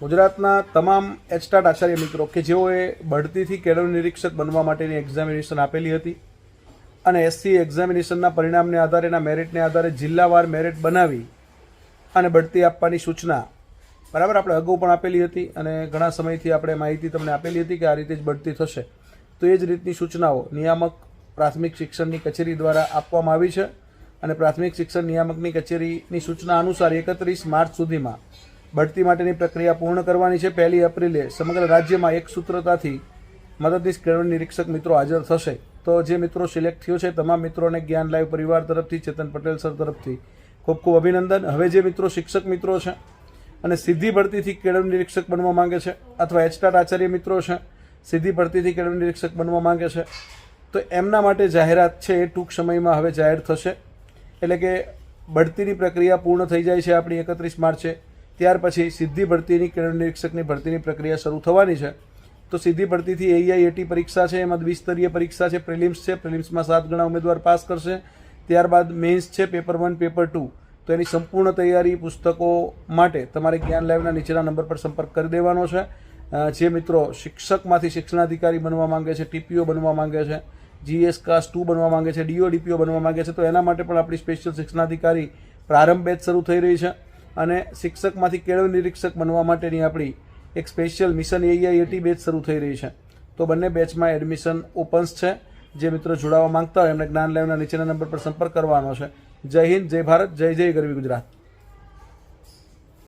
ગુજરાતના તમામ એચટાટ આચાર્ય મિત્રો કે જેઓએ બઢતીથી કેળવ નિરીક્ષક બનવા માટેની એક્ઝામિનેશન આપેલી હતી અને એસસી એક્ઝામિનેશનના પરિણામને આધારે એના મેરિટને આધારે જિલ્લાવાર મેરિટ બનાવી અને બઢતી આપવાની સૂચના બરાબર આપણે અગાઉ પણ આપેલી હતી અને ઘણા સમયથી આપણે માહિતી તમને આપેલી હતી કે આ રીતે જ બઢતી થશે. તો એ જ રીતની સૂચનાઓ નિયામક પ્રાથમિક શિક્ષણની કચેરી દ્વારા આપવામાં આવી છે અને પ્રાથમિક શિક્ષણ નિયામકની કચેરીની સૂચના અનુસાર એકત્રીસ માર્ચ સુધીમાં બઢતી માટેની પ્રક્રિયા પૂર્ણ કરવાની છે. પહેલી એપ્રિલે સમગ્ર રાજ્યમાં એક સૂત્રતાથી મદદનીશ કેળવણી નિરીક્ષક મિત્રો હાજર થશે. તો જે મિત્રો સિલેક્ટ થયો છે, તમામ મિત્રોને જ્ઞાન લાઈવ પરિવાર તરફથી, ચેતન પટેલ સર તરફથી ખૂબ ખૂબ અભિનંદન. હવે જે મિત્રો શિક્ષક મિત્રો છે અને સીધી ભરતીથી કેળવણી નિરીક્ષક બનવા માંગે છે, અથવા એચટાટ આચાર્ય મિત્રો છે, સીધી ભરતીથી કેળવણી નિરીક્ષક બનવા માંગે છે, તો એમના માટે જાહેરાત છે એ ટૂંક સમયમાં હવે જાહેર થશે. એટલે કે બઢતીની પ્રક્રિયા પૂર્ણ થઈ જાય છે આપણી એકત્રીસ માર્ચે. ત્યાર પછી સીધી ભરતીની કેળવણી નિરીક્ષકની ભરતીની પ્રક્રિયા શરૂ થવાની છે. તો સીધી ભરતીથી એઈઆઈએટી પરીક્ષા છે, એમાં દ્વિસ્તરીય પરીક્ષા છે, પ્રિલિમ્સ છે, પ્રિલિમ્સમાં સાત ગણા ઉમેદવાર પાસ કરશે. ત્યારબાદ મેન્સ છે, પેપર વન, પેપર ટુ. તો એની સંપૂર્ણ તૈયારી પુસ્તકો માટે તમારે જ્ઞાન લાઈવના નીચેના નંબર પર સંપર્ક કરી દેવાનો છે. જે મિત્રો શિક્ષકમાંથી શિક્ષણાધિકારી બનવા માંગે છે, ટીપીઓ બનવા માંગે છે જીએસ કાસ ટુ બનવા માંગે છે ડીઓ ડીપીઓ બનવા માંગે છે, તો એના માટે પણ આપણી સ્પેશિયલ શિક્ષણાધિકારી પ્રારંભ બેચ શરૂ થઈ રહી છે. અને શિક્ષકમાંથી કેળવ નિરીક્ષક બનવા માટેની આપણી એક સ્પેશિયલ મિશન એઆઈએટી બેચ શરૂ થઈ રહી છે. તો બંને બેચમાં એડમિશન ઓપન્સ છે. જે મિત્રો જોડાવા માંગતા હોય એમને જ્ઞાન લેવના નીચેના નંબર પર સંપર્ક કરવાનો છે. જય હિન્દ, જય ભારત, જય જય ગરવી ગુજરાત.